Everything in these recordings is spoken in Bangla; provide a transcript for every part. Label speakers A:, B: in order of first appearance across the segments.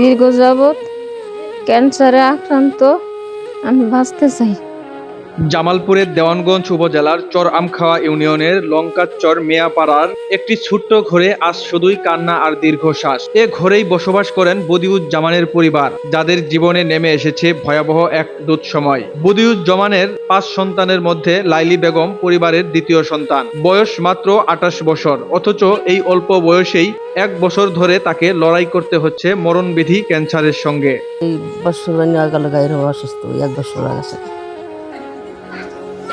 A: দীর্ঘ যাবৎ ক্যান্সারে আক্রান্ত আমি বাঁচতে চাই।
B: জামালপুরের দেওয়ানগঞ্জ উপজেলার চর আমখাওয়া ইউনিয়নের লঙ্কাচর মেয়াপাড়ার একটি ছোট্ট ঘরে আজ শুধুই কান্না আর দীর্ঘশ্বাস। এ ঘরেই বসবাস করেন বদিউজ্জামানের পরিবার, যাদের জীবনে নেমে এসেছে ভয়াবহ এক দুঃসময়। বদিউজ্জামানের পাঁচ সন্তানের মধ্যে লাইলি বেগম পরিবারের দ্বিতীয় সন্তান। বয়স মাত্র আঠাশ বছর, অথচ এই অল্প বয়সেই এক বছর ধরে তাকে লড়াই করতে হচ্ছে মরণবিধি ক্যান্সারের সঙ্গে।
C: বছর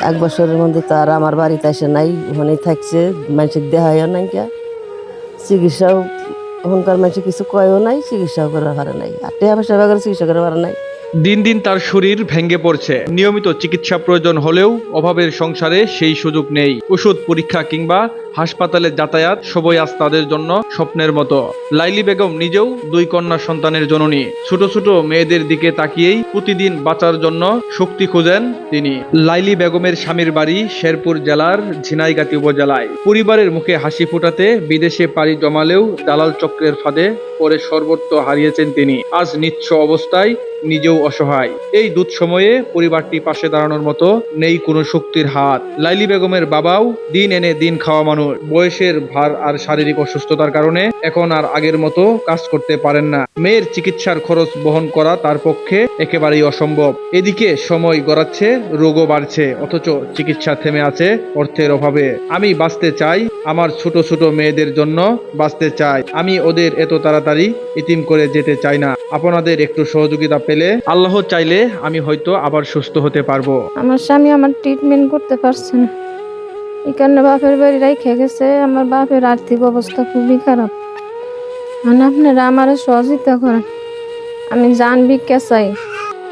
C: এক বছরের মধ্যে তো আর আমার বাড়িতে এসে নাই, ওখানেই থাকছে মানুষের দেহায়ও নাই কে চিকিৎসাও ওখানকার মানুষের কিছু কয়ও নাই, চিকিৎসাও করার পারে নাই। আর টেহা পয়সা চিকিৎসা করার পারে নাই।
B: দিন দিন তার শরীর ভেঙে পড়ছে। নিয়মিত চিকিৎসা প্রয়োজন হলেও অভাবের সংসারে সেই সুযোগ নেই। ওষুধ পরীক্ষা কিংবা হাসপাতালে যাতায়াত সবই আজ তাদের জন্য স্বপ্নের মতো। লাইলি বেগম নিজেও দুই কন্যা সন্তানের জননী। ছোট ছোট মেয়েদের দিকে তাকিয়েই প্রতিদিন বাঁচার জন্য শক্তি খুঁজেন তিনি। লাইলি বেগমের স্বামীর বাড়ি শেরপুর জেলার ঝিনাইগাতি উপজেলায়। পরিবারের মুখে হাসি ফোটাতে বিদেশে পাড়ি জমালেও দালাল চক্রের ফাঁদে পরে সর্বত্র হারিয়েছেন তিনি। আজ নিচ্ছ অবস্থায় নিজেও অসহায়। এই দুধ সময়ে পরিবারটি পাশে দাঁড়ানোর মতো নেই কোনো শক্তির হাত। লাইলি বেগমের বাবাও দিন এনে দিন খাওয়া মানুষ। বয়সের ভার আর শারীরিক অসুস্থতার কারণে এখন আর আগের মতো কাজ করতে পারেন না। মেয়ের চিকিৎসার খরচ বহন করা তার পক্ষে একেবারেই অসম্ভব। এদিকে সময় গড়াচ্ছে, রোগও বাড়ছে, অথচ চিকিৎসা থেমে আছে অর্থের অভাবে। আমি বাঁচতে চাই, আমার ছোট ছোট মেয়েদের জন্য বাঁচতে চাই। আমি ওদের এত তাড়াতাড়ি ইতিম করে যেতে চাই না। আপনাদের একটু সহযোগিতা পেলে আল্লাহ চাইলে আমি হয়তো আবার সুস্থ হতে পারব।
A: আমার স্বামী আমার ট্রিটমেন্ট করতে পারছে না। এই কারণে বাপের বাড়ি রেখে গেছে। আমার বাপের আর্থিক অবস্থা খুবই খারাপ। মানে আপনারা আমার সহযোগিতা করেন। আমি জানবি ভিক্ষা চাই।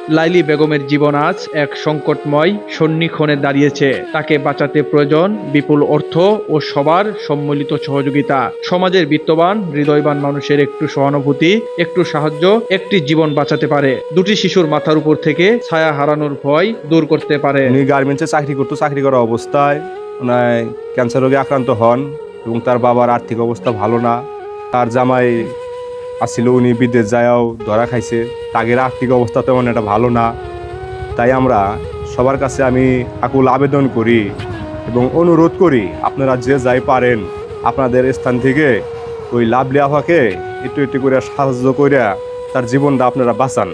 B: লাইলি বেগমের জীবন আজ এক সংকটময় সন্নিক্ষণে দাঁড়িয়েছে। তাকে বাঁচাতে প্রয়োজন বিপুল অর্থ ও সবার সম্মিলিত সহযোগিতা। সমাজের বিত্তবান, হৃদয়বান মানুষের একটু সহানুভূতি, একটু সাহায্য, একটি জীবন বাঁচাতে পারে। দুটি শিশুর মাথার উপর থেকে ছায়া হারানোর ভয় দূর করতে পারে।
D: উনি গার্মেন্টসে চাকরি করতো, চাকরি করা অবস্থায় ওনায় ক্যান্সার রোগে আক্রান্ত হন এবং তার বাবার আর্থিক অবস্থা ভালো না। তার জামাই আসছিল উনি বিদেশ যায়ও, ধরা খাইছে। তাগের আর্থিক অবস্থা তেমন এটা ভালো না। তাই আমরা সবার কাছে আমি আকুল আবেদন করি এবং অনুরোধ করি, আপনারা যে যাই পারেন আপনাদের স্থান থেকে ওই লাভলি আফাকে একটু একটু করে সাহায্য করিয়া তার জীবনটা আপনারা বাঁচান।